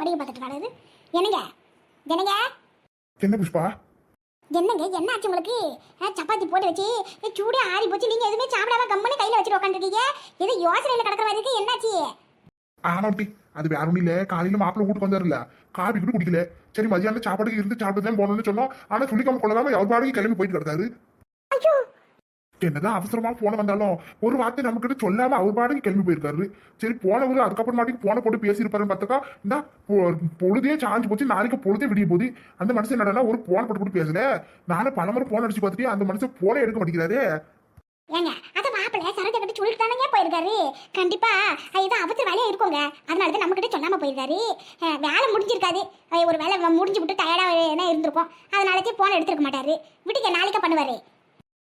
வடிய பார்த்துட்டு வராது என்னங்க? என்னங்க? என்ன புஷ்பா? என்னங்க? என்ன ஆச்சு உங்களுக்கு சப்பாத்தி போட்டு வச்சு சூடே ஆறி போச்சு. நீங்க எதுவுமே சாப்பிடாம கம்மனு கையில வச்சுட்டு உட்காந்துருக்கீங்க ஏதோ யோசனையில கிடக்கிற மாதிரி என்னாச்சு? ஆமாட்டி அது வேற ஒன்றும் இல்லை. காலையில மாப்பிள்ளை வீட்டுக்கு வந்தாருல்ல. காபி கூட குடிக்கல. சரி மதியானம் சாப்பாடுக்கு இருந்து சாப்பிட்டு தான் போகணும்னு சொன்னோம். ஆனா சொல்லிக்காம கொள்ளாம அவர் பாடுக்கு கிளம்பி போயிட்டு கிடக்காரு. ஐயோ என்னதான் அவசரமா போன வந்தாலும் ஒரு வார்த்தை நம்ம கிட்ட சொல்லாம அவர் பாட்டுக்கு கிளம்பி போயிருக்காரு. சரி போனவர் அதுக்கப்புறம் மாட்டிக்கு போன போட்டு பேசியிருப்பாருன்னு பார்த்தாக்கா இந்த பொழுதே சாஞ்சு போச்சு நாளைக்கு பொழுதே விடிய போது அந்த மனுஷன் என்னடா ஒரு போன போட்டு கூட பேசல. நானும் பலமுறை போன் அடிச்சு பார்த்துட்டு அந்த மனுஷன் போன எடுக்க மாட்டேங்கிறாரு. ஏங்க அத மாப்பிள்ள சரத்தை கட்டி சொல்லிட்டு தானே போயிருக்காரு. கண்டிப்பா அது ஏதோ அவசர வேலையா இருக்குங்க. அதனால தான் நம்ம கிட்ட சொல்லாம போயிருக்காரு. வேலை முடிஞ்சிருக்காது. ஒரு வேலை முடிஞ்சு விட்டு டயர்டா இருந்திருக்கும். அதனாலயே போன எடுத்துருக்க மாட்டாரு. விட்டுக்க நாளைக்கு பண்ணுவாரு.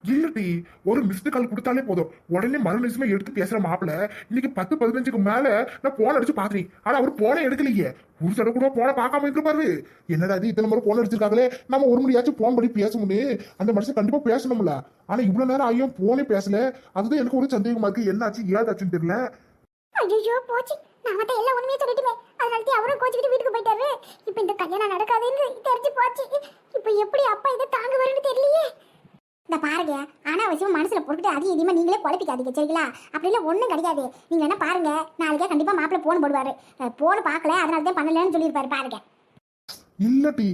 இல்லடி ஒரு மிஸ்டு கால் கொடுத்தாலே போதும். உடனே மறு நிமிஷமே எடுத்து பேசுற மாப்பிள இன்னைக்கு பத்து பதினஞ்சுக்கு மேல நான் போன் அடிச்சு பாக்குறேன் ஆனா அவர் போனே எடுக்கலையே. ஒரு தடவை கூட போன பார்க்காம இருப்பாரு என்னடா இது இத்தனை முறை போன் அடிச்சிருக்காங்களே. நம்ம ஒரு முடியாச்சும் போன் பண்ணி பேசணும்னு அந்த மனுஷன் கண்டிப்பா பேசணும்ல. ஆனா இவ்வளவு நேரம் ஐயோ போனே பேசல. அதுதான் எனக்கு ஒரு சந்தேகமா இருக்கு. என்னாச்சு ஏதாச்சுன்னு தெரியல. ஐயோ போச்சு. நான் தான் எல்லாம் உண்மையே சொல்லிட்டுமே. அதனால அவரும் கோச்சிக்கிட்டு வீட்டுக்கு போயிட்டாரு. இப்போ இந்த கல்யாணம் நடக்காதுன்னு தெரிஞ்சு போச்சு. இப்போ எப்படி அப்பா இதை தாங்க வரும்னு தெரியலையே. இந்த பாருங்க அனாவசியமா மனசுல போட்டுட்டு அது இதுமா நீங்களே குழப்பிக்காதீங்க சரிங்களா? அப்படிலாம் ஒன்றும் கிடையாது. நீங்க என்ன பாருங்க நாளைக்கே கண்டிப்பா மாப்பிள்ளை போன் போடுவாரு. போன் பார்க்கல அதனால தான் பண்ணலன்னு சொல்லியிருப்பாரு பாருங்க. இல்லட்டி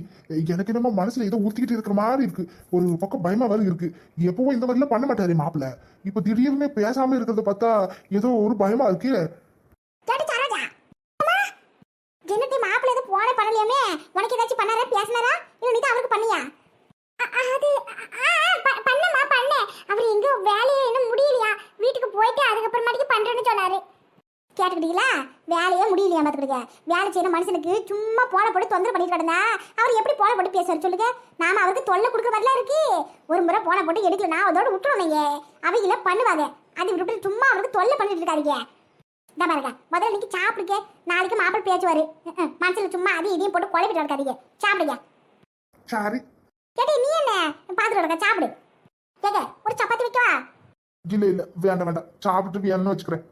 எனக்கு என்னமோ மனசுல ஏதோ உறுத்திக்கிட்டு இருக்கிற மாதிரி இருக்கு. ஒரு பக்கம் பயமா வேற இருக்கு. எப்பவும் இந்த மாதிரிலாம் பண்ண மாட்டாரு மாப்பிள்ள இப்ப திடீர்னு பேசாம இருக்கிறத பார்த்தா ஏதோ ஒரு பயமா இருக்கு. கேட்டு சரோஜா. அம்மா, என்னடி மாப்பிள்ளை எதுவும் போன பண்ணலையாமே? உனக்கு ஏதாச்சும் பண்ணாரா பேசினாரா இல்லை நீ தான் அவருக்கு பண்ணியா அ- அ- அது ஆ, ஆ, ப- பண்ணேம்மா பண்ணேன் அவர் எங்கோ வேலையை இன்னும் முடியலையா வீட்டுக்கு போயிட்டு அதுக்கப்புறமாட்டிக்கு பண்றேன்னு சொன்னாரு கேட்டுக்கிட்டீங்களா வேலையே முடியலையா பார்த்துக்கிடுங்க வேலை செய்யற மனுஷனுக்கு சும்மா போன போட்டு தொந்தரவு பண்ணிட்டு கிடந்தா? அவர் எப்படி போன போட்டு பேசுவார் சொல்லுங்க? நாம அவருக்கு தொல்லை கொடுக்குற மாதிரிலாம் இருக்கு. ஒரு முறை போன போட்டு எடுக்கலனா அதோட விட்டுருவோம் நீங்க அவங்கள பண்ணுவாங்க. அது விட்டு சும்மா அவருக்கு தொல்லை பண்ணிட்டு இருக்காதீங்க. இந்த பாருங்க முதல்ல இன்னைக்கு சாப்பிடுங்க. நாளைக்கு மாப்பிள்ளை பேச்சுவாரு. ம். மனசுல சும்மா அதையும் இதையும் போட்டு குழப்பிட்டு இருக்காதீங்க. சாப்பிடுங்க. சரி. கேட்டே நீ என்ன? பாத்துட்டு இருக்க சாப்பிடு. கேக்க ஒரு சப்பாத்தி வைக்கவா? இல்ல இல்ல வேண்டாம் வேண்டாம். சாப்பிட்டு வேணும்னு வச்சுக்கிறேன்.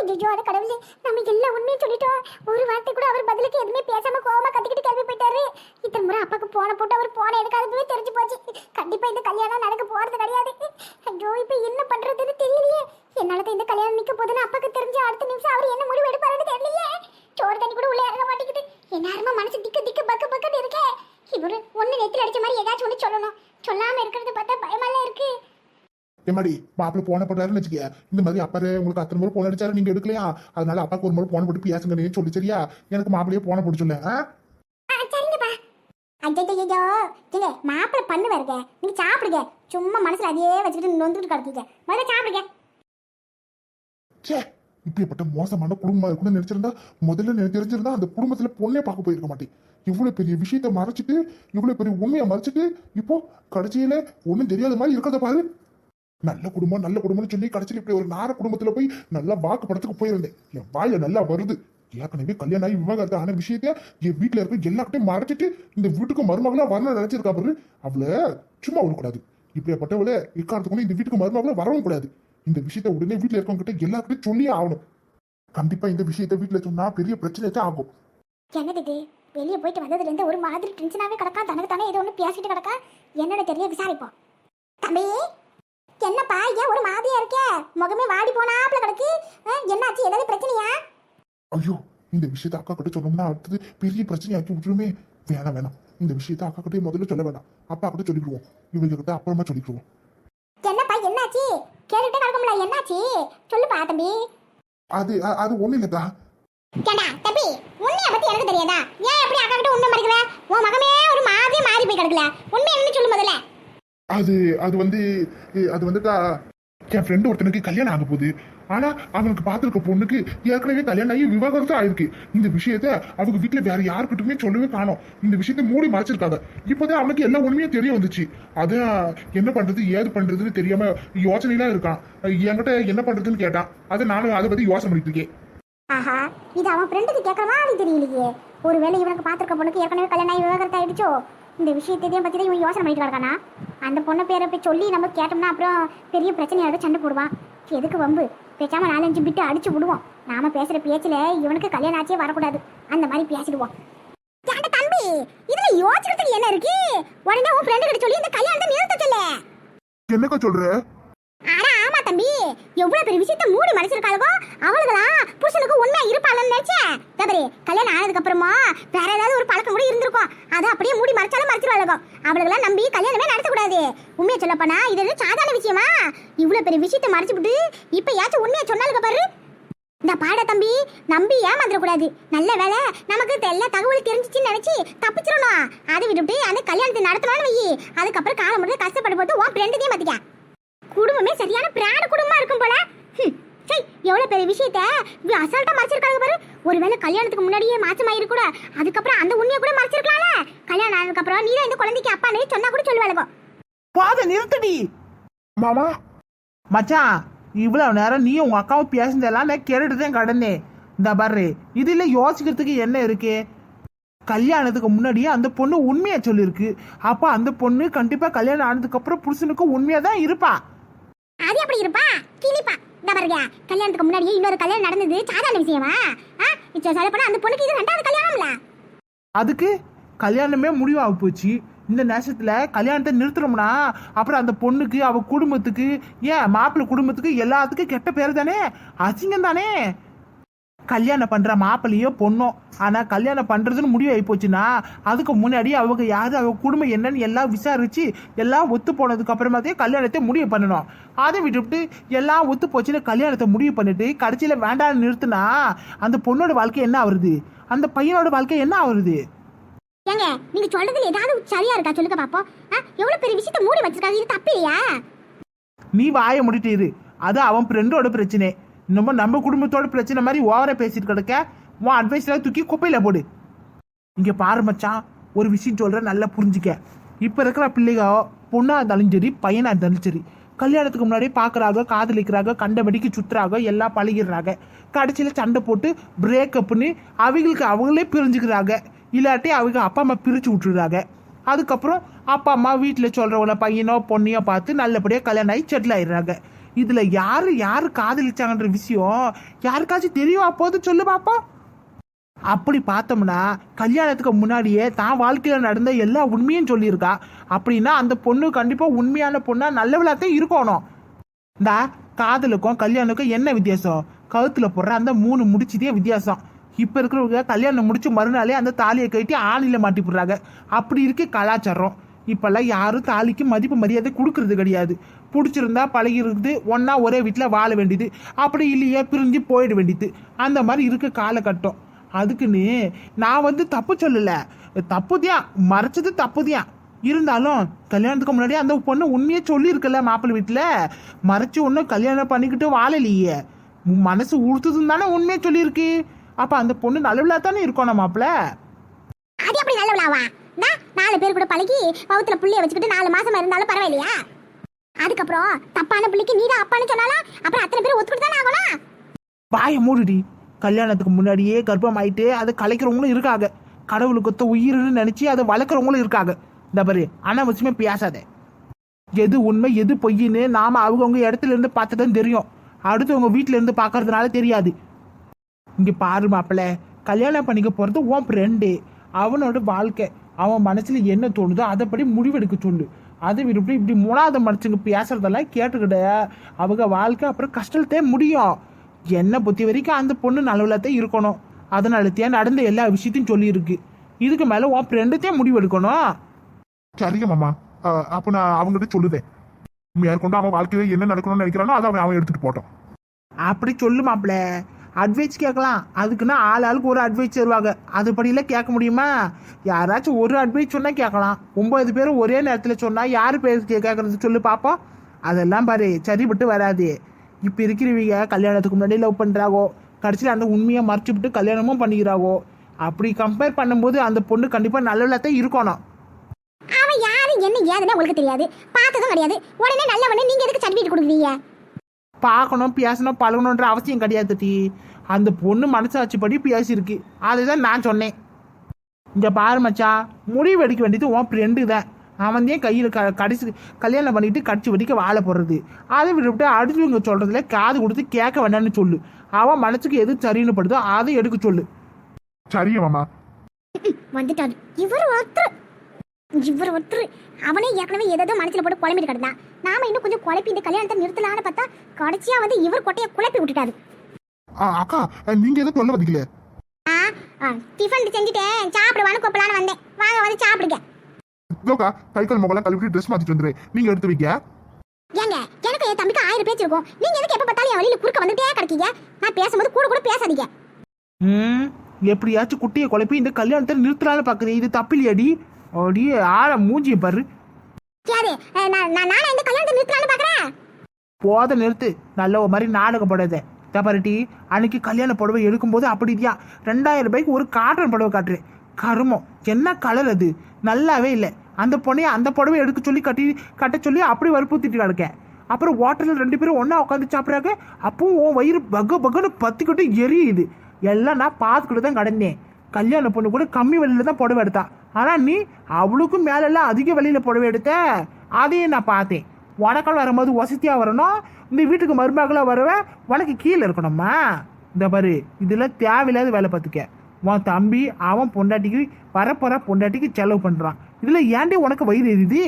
ஐயோ அட கடவுளே நம்ம எல்லா உண்மையும் சொல்லிட்டோம். ஒரு வார்த்தை கூட அவர் பதிலுக்கு எதுவுமே பேசாம கோவமா கத்திக்கிட்டு கிளம்பி போயிட்டாரு. இத்தனை முறை அப்பாக்கு போன போட்டு அவர் போன எடுக்காததுமே தெரிஞ்சு போச்சு. கண்டிப்பா இந்த கல்யாணம் நடக்க போறது கிடையாது. ஐயோ இப்ப என்ன பண்றதுன்னு தெரியலையே. என்னால தான் இந்த கல்யாணம் நிக்க போதுன்னு அப்பாக்கு தெரிஞ்சு அடுத்த நிமிஷம் அவர் என்ன முடிவு எடுப்பாருன்னு தெரியலையே. சோறு தண்ணி கூட உள்ள இறங்க மாட்டேங்குது. என்னாருமா மனசு திக்க திக்க பக்க பக்குன்னு இருக்கே. இவரு ஒண்ணு நெத்தில அடிச்ச மாதிரி ஏதாச்சும் ஒண்ணு சொல்லணும். சொல்லாம இருக்கிறது பார்த்தா பயமெல்லாம் இருக்கு. எம்மாடி மாப்பிள்ள போன போட்டாருன்னு வச்சுக்க இந்த மாதிரி அப்பாரு உங்களுக்கு அத்தனை முறை போன் அடிச்சாரு நீங்க எடுக்கலையா? அதனால அப்பாக்கு ஒரு முறை போன் போட்டு பேசுங்கன்னு சொல்லி சரியா? எனக்கு மாப்பிள்ளையே போன போட்டு சொல்ல ஆ? ஐயோ இல்ல மாப்பிள்ளை பண்ணு வருங்க நீங்க சாப்பிடுங்க. சும்மா மனசுல அதையே வச்சுக்கிட்டு நொந்துட்டு கிடக்குங்க. முதல்ல சாப்பிடுங்க. இப்படிப்பட்ட மோசமான குடும்பமா இருக்கும்னு நினைச்சிருந்தா முதல்ல தெரிஞ்சிருந்தா அந்த குடும்பத்துல பொண்ணே பார்க்க போயிருக்க மாட்டேன். இவ்வளவு பெரிய விஷயத்த மறைச்சிட்டு இவ்வளவு பெரிய உண்மையை மறைச்சிட்டு இப்போ கடைசியில ஒண்ணும் தெரியாத மாதிரி இருக்கிறத பாரு. நல்ல குடும்பம் நல்ல குடும்பம்னு சொல்லி கடைசியில் இப்படி ஒரு நார குடும்பத்துல போய் நல்லா வாக்கு படத்துக்கு போயிருந்தேன். என் வாயில நல்லா வருது. ஏற்கனவே கல்யாணம் ஆகி விவாகரத்து ஆன விஷயத்த என் வீட்டுல இருக்க எல்லாத்தையும் மறைச்சிட்டு இந்த வீட்டுக்கு மருமகளா வரணும்னு நினைச்சிருக்கா பாரு. அவளை சும்மா விடக்கூடாது இப்படியாப்பட்டவளை இக்காரத்துக்கு இந்த வீட்டுக்கு மருமகளா வரவும் கூடாது. இந்த விஷயத்த உடனே வீட்டுல இருக்கவங்க கிட்ட எல்லாருக்கிட்டையும் சொல்லியே ஆகணும். கண்டிப்பா இந்த விஷயத்த வீட்டுல சொன்னா பெரிய பிரச்சனை தான் ஆகும். என்னது இது? வெளியே போயிட்டு வந்ததுல இருந்து ஒரு மாதிரி டென்ஷனாவே கிடக்கா தனக்கு தானே ஏதோ ஒன்று பேசிட்டு கிடக்கா? என்னோட தெரிய விசாரிப்போம். தம்பி! என்னப்பா ஏன் ஒரு மாதிரியா இருக்கே? முகமே வாடி போனாப்ல கிடக்கு. என்னாச்சு? ஏதாவது பிரச்சனையா? ஐயோ இந்த விஷயத்த அக்கா கிட்ட சொன்னோம்னா அடுத்தது பெரிய பிரச்சனையாக்கி விட்டுருமே. வேணாம் வேணாம். இந்த விஷயத்த அக்கா கிட்ட முதல்ல சொல்ல வேண்டாம் அப்பா கிட்ட சொல்லிடுவோம் இவங்க கிட்ட அப்புறமா சொல்லிடுவோம் என்னப்பா என்னாச்சு? கேட்டுட்டே கிடக்கும்ல என்னாச்சு? சொல்லுப்பா தம்பி. அது அது ஒண்ணு இல்லக்கா. கேண்டா தம்பி உண்மையை பத்தி எனக்கு தெரியாதா? ஏன் எப்படி அக்கா கிட்ட உண்மை மறைக்கிற உன் மகமே ஒரு மாதிரி மாறி போய் கிடக்கல உண்மை என்னன்னு சொல்லு முதல்ல அது அது வந்து அது வந்துட்டா என் ஃப்ரெண்டு ஒருத்தனுக்கு கல்யாணம் ஆக போகுது. ஆனா அவனுக்கு பார்த்துருக்க பொண்ணுக்கு ஏற்கனவே கல்யாணம் ஆகி விவாகரத்து ஆயிருக்கு. இந்த விஷயத்த அவங்க வீட்டுல வேற யாருக்கிட்டுமே சொல்லவே காணோம். இந்த விஷயத்த மூடி மறைச்சிருக்காங்க. இப்போதான் அவனுக்கு எல்லா உண்மையும் தெரிய வந்துச்சு. அதான் என்ன பண்றது ஏது பண்றதுன்னு தெரியாம யோசனைலாம் இருக்கான். என்கிட்ட என்ன பண்றதுன்னு கேட்டான். அதை நானும் அதை பத்தி யோசனை பண்ணிட்டு இருக்கேன். ஆஹா இது அவன் ஃப்ரெண்டுக்கு கேட்கறவா மாதிரி தெரியலையே. ஒருவேளை இவனுக்கு பார்த்துருக்க பொண்ணுக்கு ஏற்கனவே கல்யாணம் ஆகி விவகாரத்து ஆயிடுச்சோ? இந்த விஷயத்தையும் பற்றி தான் இவன் யோசனை பண்ணிட்டு இருக்கானா? அந்த பொண்ணை பேரை போய் சொல்லி நம்ம கேட்டோம்னா அப்புறம் பெரிய பிரச்சனையாக சண்டை போடுவான். எதுக்கு வம்பு? பேசாம நாலஞ்சு பிட்டு அடிச்சு விடுவோம். நாம பேசுற பேச்சுல இவனுக்கு கல்யாணம் ஆச்சே வரக்கூடாது. அந்த மாதிரி பேசிடுவோம். தம்பி இதுல யோசிக்கிறதுக்கு என்ன இருக்கு? உடனே உன் ஃப்ரெண்டு கிட்ட சொல்லி இந்த கல்யாணத்தை நிறுத்த சொல்லு. என்னக்கா சொல்ற? தம்பி எவ்வளவு பெரிய விஷயத்த மூடி மறைச்சிருக்காளுவோ அவளுகளா? புருஷனுக்கு உண்மையா இருப்பாளன்னு நினைச்சேன். தபரி கல்யாணம் ஆனதுக்கு அப்புறமா வேற ஏதாவது ஒரு பழக்கம் கூட இருந்திருக்கும். அதை அப்படியே மூடி மறைச்சாலும் மறைச்சிருவாளுகோ அவளுக்கெல்லாம் நம்பி கல்யாணமே நடத்தக்கூடாது. உண்மையை சொல்லப்போனா இது எதுவும் சாதாரண விஷயமா? இவ்வளவு பெரிய விஷயத்த மறைச்சுவிட்டு இப்ப யாச்சும் உண்மையை சொன்னாலுக்கு பாரு. இந்த பாட தம்பி நம்பி ஏமாந்துடக்கூடாது நல்ல வேலை நமக்கு எல்லா தகவல் தெரிஞ்சிச்சுன்னு நினைச்சு தப்பிச்சிடணும். அதை விட்டுட்டு அந்த கல்யாணத்தை நடத்தணும்னு வை. அதுக்கப்புறம் காலம் முடிஞ்சு கஷ்டப்பட்டு போட்டு உன் ஃப்ரெண்டுதையும் மாத்திக்க. குடும்பமே சரியான பிராட குடும்பமா இருக்கும் போல. ஹம், சை எவ்வளவு பெரிய விஷயத்த இப்படி அசால்ட்டா மறைச்சிருக்காங்க பாரு. ஒருவேளை கல்யாணத்துக்கு முன்னாடியே மாசமாயிரு கூட அதுக்கப்புறம் அந்த உண்மையை கூட மறைச்சிருக்கலாம்ல. கல்யாணம் ஆனதுக்கு அப்புறம் நீ தான் இந்த குழந்தைக்கு அப்பான்னு சொன்னா கூட சொல்லுவாளுகோ பாத நிறுத்தடி. மாமா. மச்சான் இவ்வளவு நேரம் நீ உங்க அக்காவும் பேசுனதெல்லாம் நான் கேட்டுட்டு தான் கடந்தேன். இந்த பாரு இதுல யோசிக்கிறதுக்கு என்ன இருக்கு? கல்யாணத்துக்கு முன்னாடியே அந்த பொண்ணு உண்மையை சொல்லியிருக்கு அப்ப அந்த பொண்ணு கண்டிப்பா கல்யாணம் ஆனதுக்கு அப்புறம் புருஷனுக்கு உண்மையா தான் இருப்பா. அது எப்படி இருப்பா? கிளிப்பா இந்த பாருங்க கல்யாணத்துக்கு முன்னாடியே இன்னொரு கல்யாணம் நடந்தது. சாதாரண விஷயமா? ஆ? இப்போ சொல்ல போனா அந்த பொண்ணுக்கு இது ரெண்டாவது கல்யாணம்ல? அதுக்கு கல்யாணமே முடிவாக போச்சு. இந்த நேசத்தில் கல்யாணத்தை நிறுத்துறோம்னா அப்புறம் அந்த பொண்ணுக்கு அவள் குடும்பத்துக்கு ஏன் மாப்பிள்ளை குடும்பத்துக்கு எல்லாத்துக்கும் கெட்ட பேர் தானே? அசிங்கம் தானே? கல்யாணம் பண்ற மாப்பிள்ளையோ பொண்ணோ ஆனா கல்யாணம் பண்றதுன்னு முடிவு ஆகி போச்சுன்னா அதுக்கு முன்னாடி அவங்க யாரு அவங்க குடும்பம் என்னன்னு எல்லாம் விசாரிச்சு எல்லாம் ஒத்து போனதுக்கு அப்புறமாதே கல்யாணத்தை முடிவு பண்ணணும். அதை விட்டுவிட்டு எல்லாம் ஒத்து போச்சுன்னு கல்யாணத்தை முடிவு பண்ணிட்டு கடைசியில வேண்டாம்னு நிறுத்துனா அந்த பொண்ணோட வாழ்க்கை என்ன ஆகுறது அந்த பையனோட வாழ்க்கை என்ன ஆகுறது ஏங்க நீங்க சொல்றதுல ஏதாவது சரியா இருக்கா? சொல்லுங்க பாப்போம். எவ்வளவு பெரிய விஷயத்த மூடி வச்சிருக்காங்க இது தப்பு இல்லையா? நீ வாயை முடிட்டு இரு. அது அவன் ஃப்ரெண்டோட பிரச்சனை. இன்னமும் நம்ம குடும்பத்தோட பிரச்சனை மாதிரி ஓவரா பேசிட்டு கிடக்க? உன் அட்வைஸ்ல தூக்கி குப்பையில் போடு. இங்கே பாரு மச்சான் ஒரு விஷயம் சொல்கிறேன் நல்லா புரிஞ்சுக்க. இப்போ இருக்கிற பிள்ளைங்க பொண்ணாக இருந்தாலும் சரி பையனாக இருந்தாலும் சரி கல்யாணத்துக்கு முன்னாடி பாக்குறாங்க காதலிக்கிறாங்க கண்டபடிக்கு சுற்றுறாங்க எல்லாம் பழகிடுறாங்க கடைசியில் சண்டை போட்டு பிரேக்கப்னு அவங்களுக்கு அவங்களே பிரிஞ்சுக்கிறாங்க இல்லாட்டி அவங்க அப்பா அம்மா பிரித்து விட்டுறாங்க அதுக்கப்புறம் அப்பா அம்மா வீட்டில் சொல்கிறவங்கள பையனோ பொண்ணையோ பார்த்து நல்லபடியாக கல்யாணம் ஆகி செட்டில் ஆயிடுறாங்க இதுல யாரு யாரு காதலிச்சாங்கன்ற விஷயம் யாருக்காச்சும் தெரியும் அப்போது சொல்லு பாப்போம் அப்படி பார்த்தோம்னா கல்யாணத்துக்கு முன்னாடியே தான் வாழ்க்கையில் நடந்த எல்லா உண்மையும் சொல்லியிருக்கா. அப்படின்னா அந்த பொண்ணு கண்டிப்பாக உண்மையான பொண்ணா நல்லவளாத்தான் இருக்கணும். இந்த காதலுக்கும் கல்யாணுக்கும் என்ன வித்தியாசம்? கழுத்துல போடுற அந்த மூணு முடிச்சதே வித்தியாசம். இப்போ இருக்கிறவங்க கல்யாணம் முடிச்சு மறுநாளே அந்த தாலியை கட்டி ஆணில மாட்டி போடுறாங்க. அப்படி இருக்கு கலாச்சாரம். இப்போல்லாம் யாரும் தாலிக்கு மதிப்பு மரியாதை கொடுக்கறது கிடையாது. பிடிச்சிருந்தா பழகிருக்குது ஒன்றா ஒரே வீட்டில் வாழ வேண்டியது அப்படி இல்லையே பிரிஞ்சு போயிட வேண்டியது. அந்த மாதிரி இருக்க காலகட்டம். அதுக்குன்னு நான் வந்து தப்பு சொல்லலை. தப்புதியா மறைச்சது தப்புதியா. இருந்தாலும் கல்யாணத்துக்கு முன்னாடி அந்த பொண்ணு உண்மையே சொல்லியிருக்கல மாப்பிள்ளை வீட்டில் மறைச்சி ஒன்றும் கல்யாணம் பண்ணிக்கிட்டு வாழலையே. மனசு உறுத்துதுன்னு தானே உண்மையை சொல்லியிருக்கு. அப்போ அந்த பொண்ணு நல்லவிழா தானே இருக்கணும் மாப்பிள்ள? அது எப்படி நல்லவிழாவா நான் நாலு பேர் கூட பழகி பவுத்துல புள்ளைய வச்சுக்கிட்டு நாலு மாசமா இருந்தாலும் பரவாயில்லையா? அதுக்கப்புறம் தப்பான பிள்ளைக்கு நீதான் அப்பான்னு சொன்னாலும் அப்புறம் அத்தனை பேர் ஒத்துக்கிட்டு தானே ஆகணும்? வாயை மூடுடி. கல்யாணத்துக்கு முன்னாடியே கர்ப்பம் ஆயிட்டு அதை கலைக்கிறவங்களும் இருக்காங்க. கடவுளுக்கு ஒத்த உயிர்னு நினைச்சு அதை வளர்க்குறவங்களும் இருக்காங்க. இந்த பாரு அனாவசியமே பேசாத. எது உண்மை எது பொய்ன்னு நாம அவங்கவுங்க இடத்துல இருந்து பார்த்து தான் தெரியும். அடுத்தவங்க வீட்ல இருந்து பார்க்கறதுனால தெரியாது. இங்க பாரு மாப்பிள்ள கல்யாணம் பண்ணிக்க போறது உன் ஃப்ரெண்டு அவனோட வாழ்க்கை. அவன் மனசுல என்ன தோணுதோ அதைப்படி முடிவெடுக்க சொல்லு. அதை விட்டு இப்படி மூணாவது மனுஷங்க பேசுறதெல்லாம் கேட்டுக்கிட்ட அவங்க வாழ்க்கை அப்புறம் கஷ்டத்தே முடியும். என்னை பொறுத்த வரைக்கும் அந்த பொண்ணு நல்லவில்லத்தான் இருக்கணும். அதனால நடந்த எல்லா விஷயத்தையும் சொல்லியிருக்கு. இதுக்கு மேல உன் ஃப்ரெண்டுத்தே முடிவெடுக்கணும். சரிங்க மாமா. அப்ப நான் அவங்ககிட்ட சொல்லுதேன். மேற்கொண்டு அவன் வாழ்க்கையில என்ன நடக்கணும்னு நினைக்கிறானோ அதை அவன் அவன் எடுத்துட்டு போட்டோம் அப்படி சொல்லு மாப்பிள்ள. அட்வைஸ் கேட்கலாம். அதுக்குன்னா ஆள் ஆளுக்கு ஒரு அட்வைஸ் தருவாங்க. அதுபடியெல்லாம் கேட்க முடியுமா? யாராச்சும் ஒரு அட்வைஸ் சொன்னால் கேட்கலாம். ஒம்பது பேரும் ஒரே நேரத்தில் சொன்னால் யார் பேர் கே- கேட்கறது சொல்லு பார்ப்போம் அதெல்லாம் பாரு சரிப்பட்டு வராது. இப்போ இருக்கிறவங்க கல்யாணத்துக்கு முன்னாடி லவ் பண்ணுறாகோ கடைசியில் அந்த உண்மையை மறைச்சிவிட்டு கல்யாணமும் பண்ணிக்கிறாகோ அப்படி கம்பேர் பண்ணும்போது அந்த பொண்ணு கண்டிப்பாக நல்லதான் இருக்கணும். அவன் யாரு என்ன ஏதுன்னு உங்களுக்கு தெரியாது. பார்த்ததும் கிடையாது. உடனே நல்லவனே நீங்கள் எதுக்கு சர்டிஃபிகேட் கொடுக்குறீங்க? பார்க்கணும் பேசணும் பழகணுன்ற அவசியம் கிடையாது டி அந்த பொண்ணு மனசாட்சிப்படி பேசியிருக்கு. அதுதான் நான் சொன்னேன். இங்க பாரு மச்சான் முடிவு எடுக்க வேண்டியது உன் ஃப்ரெண்டு தான். அவன் தான் கையில் க கடிச்சு கல்யாணம் பண்ணிட்டு கடிச்சு வடிக்க வாழை போடுறது அதை விட்டுவிட்டு அடுத்தவங்க சொல்கிறதுல காது கொடுத்து கேட்க வேண்டாம்னு சொல்லு. அவன் மனசுக்கு எது சரின்னு படுதோ அதை எடுக்க சொல்லு. மாமா. வந்துட்டாரு இவர் ஒருத்தர். இவர் ஒருத்தர் அவனே ஏற்கனவே ஏதோ மனசுல போட்டு குழம்பிட்டு கிடந்தான் நாம இன்னும் கொஞ்சம் குழப்பி இந்த கல்யாணத்தை நிறுத்தலான்னு பார்த்தா கடைசியா வந்து இவர் கொட்டையை குழப்பி விட்டுட்டாரு. ஆ, அக்கா நீங்க எதுவும் சொல்ல வந்தீங்களே டிஃபன் செஞ்சுட்டேன். சாப்பிடுவான்னு கூப்பிடலான்னு வந்தேன். வாங்க வந்து சாப்பிடுங்க. இதோக்கா கை கால் முகலாம் கழுவிட்டு ட்ரெஸ் மாத்திட்டு வந்துடுறேன் நீங்க எடுத்து வைக்க ஏங்க எனக்கு என் தம்பிக்கு ஆயிரம் பேச்சு இருக்கும். நீங்க எதுக்கு எப்ப பார்த்தாலும் என் வழியில குறுக்க வந்துட்டே கிடைக்கீங்க? நான் பேசும்போது கூட கூட பேசாதீங்க. எப்படியாச்சும் குட்டியை குழப்பி இந்த கல்யாணத்தை நிறுத்தலான்னு பார்க்குது இது தப்பில்லையாடி. அப்படியே ஆள மூஞ்சியை பாரு. அஹ், நான் நான் இந்த கல்யாணத்தை நிறுத்தலான்னு பாக்குறேன் போத நிறுத்து. நல்ல ஒரு மாதிரி நாடகம் போடாத. தப்பாரட்டி அன்னைக்கு கல்யாண புடவை எடுக்கும்போது அப்படிதியா ரெண்டாயிரம் ரூபாய்க்கு ஒரு காட்டன் புடவை காட்டுறேன் கருமம். என்ன கலர் அது? நல்லாவே இல்லை. அந்த பொண்ணைய அந்த புடவை எடுக்க சொல்லி கட்டி கட்ட சொல்லி அப்படி வற்புறுத்திட்டு கிடக்க. அப்புறம் ஹோட்டலில் ரெண்டு பேரும் ஒன்றா உட்காந்து சாப்பிட்றாங்க. அப்பவும் உன் வயிறு பக பகன்னு பத்திக்கிட்டு எரியுது. எல்லாம் நான் பார்த்துக்கிட்டு தான் கிடந்தேன். கல்யாண பொண்ணு கூட கம்மி விலையில தான் புடவை எடுத்தா. ஆனால் நீ அவளுக்கும் மேலெல்லாம் அதிக வெளியில் புடவை எடுத்த? அதையும் நான் பார்த்தேன். உனக்கால் வரும்போது வசதியாக வரணும். இந்த வீட்டுக்கு மருமகளாக வருவேன் உனக்கு கீழே இருக்கணுமா இந்த பாரு இதெல்லாம் தேவையில்லாத வேலை பார்த்துக்க. உன் தம்பி அவன் பொண்டாட்டிக்கு வரப்போற பொண்டாட்டிக்கு செலவு பண்ணுறான் இதில் ஏன்டி உனக்கு வயிறு எரியுது?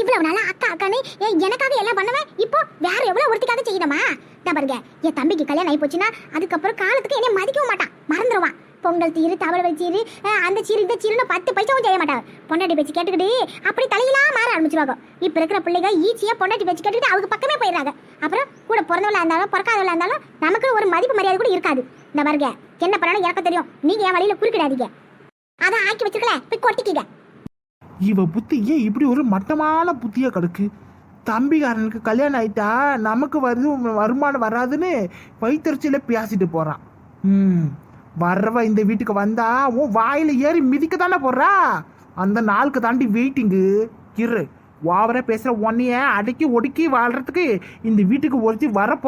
இவ்வளவு நாளா அக்கா அக்கான்னு ஏன் எனக்காக எல்லாம் பண்ணுவேன் இப்போ வேற எவ்வளவு ஒருத்திக்காக செய்யணுமா? பாருங்க என் தம்பிக்கு கல்யாணம் ஆகி போச்சுன்னா அதுக்கப்புறம் காலத்துக்கு என்னை மதிக்கவும் மாட்டான். மறந்துடுவான் பொங்கல் சீரு தவளை சீரு அந்த சீரு இந்த சீருன்னு பத்து பைசாவும் செய்ய மாட்டாங்க பொண்டாட்டி பேச்சு கேட்டுக்கிட்டு அப்படி தலையெல்லாம் மாற ஆரம்பிச்சிருவாங்க. இப்போ இருக்கிற பிள்ளைங்க ஈஸியா பொண்டாட்டி பேச்சு கேட்டுக்கிட்டு அவங்க பக்கமே போயிடுறாங்க. அப்புறம் கூட பிறந்தவளா இருந்தாலும் பிறக்காதவளா இருந்தாலும் நமக்கு ஒரு மதிப்பு மரியாதை கூட இருக்காது. இந்த பாருங்க என்ன பண்ணாலும் எனக்கு தெரியும். நீங்க என் வழியில குறுக்கிடாதீங்க. அதான் ஆக்கி வச்சுக்கல போய் கொட்டிக்கிங்க. இவ புத்தி ஏன் இப்படி ஒரு மட்டமான புத்தியா கிடக்கு? தம்பிக்காரனுக்கு கல்யாணம் ஆயிட்டா நமக்கு வருது வருமானம் வராதுன்னு வயிற்றுச்சியில் பேசிட்டு போகிறான் ம். வர்றவ இந்த வீட்டுக்கு வந்தா உன் வாயில ஏறி மிதிக்க தானே போடுறா அந்த நாளுக்கு தாண்டி வெயிட்டிங்கு இரு. ஓவராக பேசுகிற உன்னைய அடக்கி ஒடுக்கி வாழ்கிறதுக்கு இந்த வீட்டுக்கு ஒருத்தி வர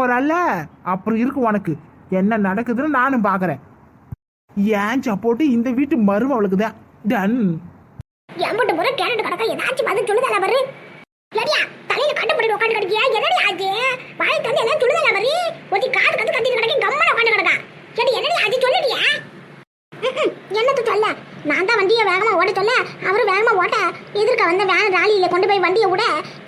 அப்புறம் இருக்கு உனக்கு. என்ன நடக்குதுன்னு நானும் பார்க்குறேன் ஏன் சப்போர்ட்டு இந்த வீட்டு மருமவளுக்கு தான். டன் எம்பட்டு முறை கேரட் கடக்க ஏதாச்சும் பதில் சொல்லுதல பாரு. லடியா தலையில கட்டு போட்டு உட்காந்து கிடக்கியா என்னடி ஆச்சு வாய் தந்து எல்லாம் சொல்லுதல பாரு. ஒத்தி காது கத்து கத்திட்டு கிடக்க கம்மன உட்காந்து கிடக்கா. சரி என்னடி ஆச்சு சொல்லுடியா? ம்ம், என்னத்து சொல்ல? நான் தான் வண்டியை வேகமாக ஓட சொல்ல அவரும் வேகமாக ஓட்ட. எதிர்க்க வந்த வேன் ராலியில கொண்டு போய் வண்டியை விட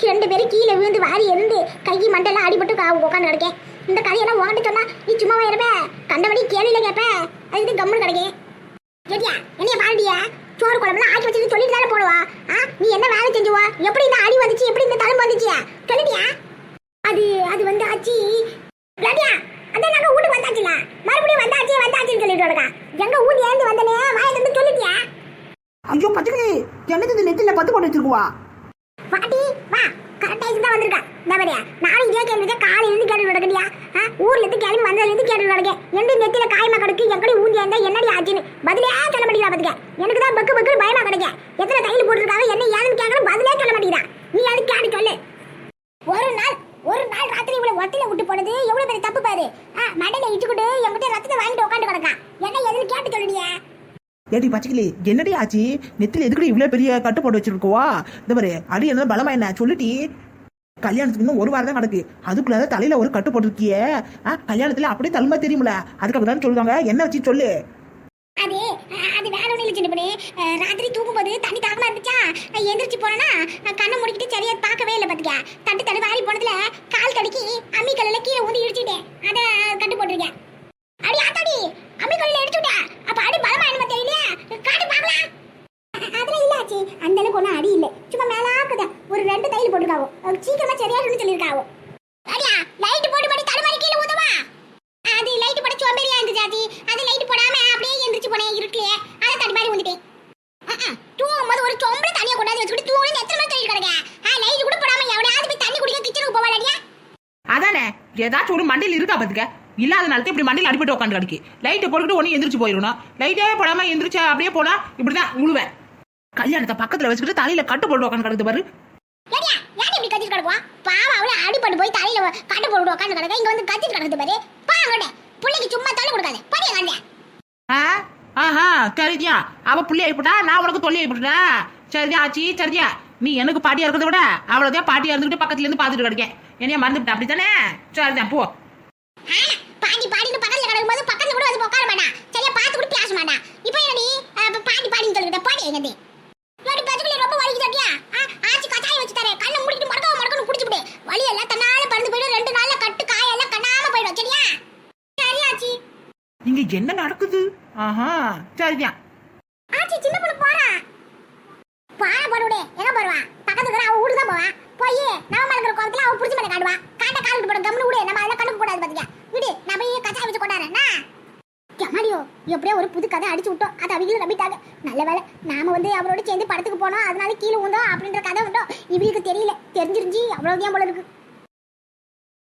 ரெண்டு பேரும் கீழே விழுந்து வாரி இருந்து கை மண்டெல்லாம் அடிபட்டு உட்காந்து கிடக்கேன் இந்த கதையெல்லாம் உங்ககிட்ட சொன்னா நீ சும்மாவா இருப்ப? கண்டபடி கேள்வியில கேட்ப அதுக்கு கம்முன்னு கிடைக்கேன் கேட்டியா என்னைய பாண்டியா சோறு குழம்புலாம் ஆக்கி வச்சுட்டு சொல்லிட்டு தானே போடுவா? ஆ நீ என்ன வேலை செஞ்சுவா? எப்படி இந்த அடி வந்துச்சு? எப்படி இந்த தழும்பு வந்துச்சு சொல்லிட்டியா அது அது வந்து ஆச்சி. லடியா அதான் நாங்க வீட்டுக்கு வந்தாச்சுல. மறுபடியும் வந்தாச்சு வந்தாச்சுன்னு சொல்லிட்டு இருக்கா. எங்க ஊர்ல இருந்து வந்தனே வாயில இருந்து சொல்லிட்டியா? ஐயோ பச்சைக்கிளி என்னது இந்த நெத்தில பத்து போட்டு வச்சிருக்குவா? பாட்டி வா. கரெக்ட் டைம் தான் வந்திருக்கா. மாதிரியா நானும் இதே கேள்வி காலையில இருந்து கேட்டு நடக்கடியா ஊர்ல இருந்து கிளம்பி வந்ததுல இருந்து கேட்டு நடக்க. எந்த நெத்தில காயமா கிடக்கு எங்கடி ஊந்தி இருந்தா என்னடி ஆச்சுன்னு. பதிலே சொல்ல மாட்டேங்கிறா பாத்துக்க. எனக்கு தான் பக்கு பக்கு பயமா கிடைக்க. எத்தனை தையல் போட்டிருக்காங்க என்ன ஏதுன்னு கேட்கணும் பதிலே சொல்ல மாட்டேங்கிறா. நீ அது கேட்டு சொல்லு. இவ்வளவு ஒத்தில விட்டு போனது எவ்வளவு பெரிய தப்பு பாரு. மண்டையில இட்டுக்கிட்டு என்கிட்ட ரத்தத்தை வாங்கிட்டு உட்காந்து கிடக்கா. என்ன எதுன்னு கேட்டு சொல்லுடியா. ஏடி பச்சைக்கிளி என்னடி ஆச்சு? நெத்தில எதுக்குடி இவ்வளோ பெரிய கட்டு போட்டு வச்சிருக்கோவா? இந்த பாரு அடி என்ன பலமா என்ன? சொல்லிட்டி கல்யாணத்துக்கு இன்னும் ஒரு வாரம் தான் கிடக்கு. அதுக்குள்ள தலையில ஒரு கட்டு போட்டிருக்கியே. ஆ கல்யாணத்துல அப்படியே தலைமை தெரியுமில அதுக்காக தான் சொல்லுவாங்க. என்ன வச்சு சொல்லு. அது அது சின்ன பண்ணி ராத்திரி தூங்கும் போது தண்ணி தாகமா இருந்துச்சா? எந்திரிச்சு போனேன்னா கண்ணை முடிக்கிட்டு சரியா பார்க்கவே இல்லை பாத்துக்கா தட்டு தடு வாரி போனதுல கால் தடுக்கி அம்மி கல்லுல கீழே ஊதி இடிச்சுட்டேன் அதை கட்டு போட்டிருக்கேன். அடி ஆத்தாடி அம்மி கல்லுல இடிச்சுட்டா விட்டேன் அப்ப அடி பலமா என்னமா தெரியலையா. காட்டு பாக்கலாம் அதெல்லாம் இல்ல ஆச்சி அந்த அளவுக்கு ஒன்றும் அடி இல்லை. சும்மா மேலாக்குதான் ஒரு ரெண்டு தையல் போட்டுருக்காவோ. சீக்கிரமா சரியா சரியாகணும்னு சொல்லியிருக்காவோ. அடியா லைட் போட்டு படி தலைமாரி கீழே ஊதவா அது லைட் போட சோம்பேறியா இருந்துச்சு ஆச்சி அது லைட் போடாம அப்படியே எந்திரிச்சு போனேன் இருட்டிலே அதை தடி மாதிரி வந்துட்டேன் தூங்கும்போது ஒரு சொம்பளை தண்ணியை கொண்டாந்து வச்சுக்கிட்டு தூங்கி எத்தனை மணி தள்ளி கிடக்க லைட் கூட போடாம எவனையாவது போய் தண்ணி குடிக்க கிச்சனுக்கு போவாடியா அதானே ஏதாச்சும் ஒரு மண்டையில் இருக்கா பாத்துக்க? இல்லாதனால தான் இப்படி மண்டையில் அடிபட்டு உட்காந்து கிடக்கு லைட்டை போட்டுக்கிட்டு ஒன்று எந்திரிச்சு போயிடணும். லைட்டே போடாம எந்திரிச்சு அப்படியே போனா இப்படிதான் உழுவேன். கல்யாணத்தை பக்கத்துல வச்சுக்கிட்டு தலையில கட்டு போட்டு உட்காந்து கிடக்குது பாரு. இப்படி கத்திட்டு கிடக்குவா பாவம் அவளை அடிபட்டு போய் தலையில கட்டு போட்டு உட்காந்து கிடக்க இங்க வந்து கத்திட்டு கிடக்குது பாரு. பா அங்கோட பிள்ளைக்கு சும்மா தள்ளி கொடுக்காது. படியா காண்டியா ஆ? ஆஹா சரிதியா. அவ புள்ளி ஆயிப்பட்டா நான் உனக்கு தொல்லி ஆயிப்பட்டா சரியா ஆச்சி சரியா நீ எனக்கு பாட்டியா இருக்கிறத விட அவ்வளவுதான் பாட்டியா இருந்துகிட்டு பக்கத்துல இருந்து பாத்துட்டு கிடைக்க என்னைய மறந்துவிட்ட? அப்படித்தானே? சரிதான் போ. ஆனா பாட்டி பாடின்னு பக்கத்துல கிடக்கும்போது பக்கத்துல கூட வந்து உட்கார மாட்டான். சரியா பார்த்து கூட பேச மாட்டான். இப்போ அஹ், இப்ப பாட்டி பாடின்னு சொல்லிக்கிட்ட பாடி என்னது இல்லாட்டி பேச்சுக்குள்ளே ரொம்ப வலிக்கு தட்டியா ஆச்சி கச்சாயம் வச்சு தரேன். கண்ணை முடிக்கிட்டு மறக்க மறக்கணும் குடிச்சு விடு. வலி எல்லாம் தன்னால பறந்து போயிடும். ரெண்டு நாள்ல கட்டு காயெல்லாம் கண்ணாம போயிடும். சரியா? சரி ஆச்சி. இங்க என்ன நடக்குது? ஆஹா சரிதான் ஆச்சி சின்ன பொண்ணு போறா பாட போடுவிடு எங்க போடுவா பக்கத்துல இருக்கிற அவ வீடு தான் போவா போய் நம்ம மேல இருக்கிற கோவத்துல அவ புடிச்சு மேல காட்டுவா காட்ட காலுக்கு போட கம்னு விடு நம்ம அதெல்லாம் கணக்கு போடாது பாத்துக்க விடு நான் போய் கச்சாயம் வச்சு கொண்டாடுறேன் எம்மாடியோ எப்படியோ ஒரு புது கதை அடிச்சு விட்டோம். அது அவங்களும் நம்பிட்டாங்க. நல்ல வேலை நாம வந்து அவரோட சேர்ந்து படத்துக்கு போனோம். அதனால கீழே உண்டோம் அப்படின்ற கதை உண்டோம் இவங்களுக்கு தெரியல. தெரிஞ்சிருந்துச்சு அவ்வளோதான் போல இருக்கு.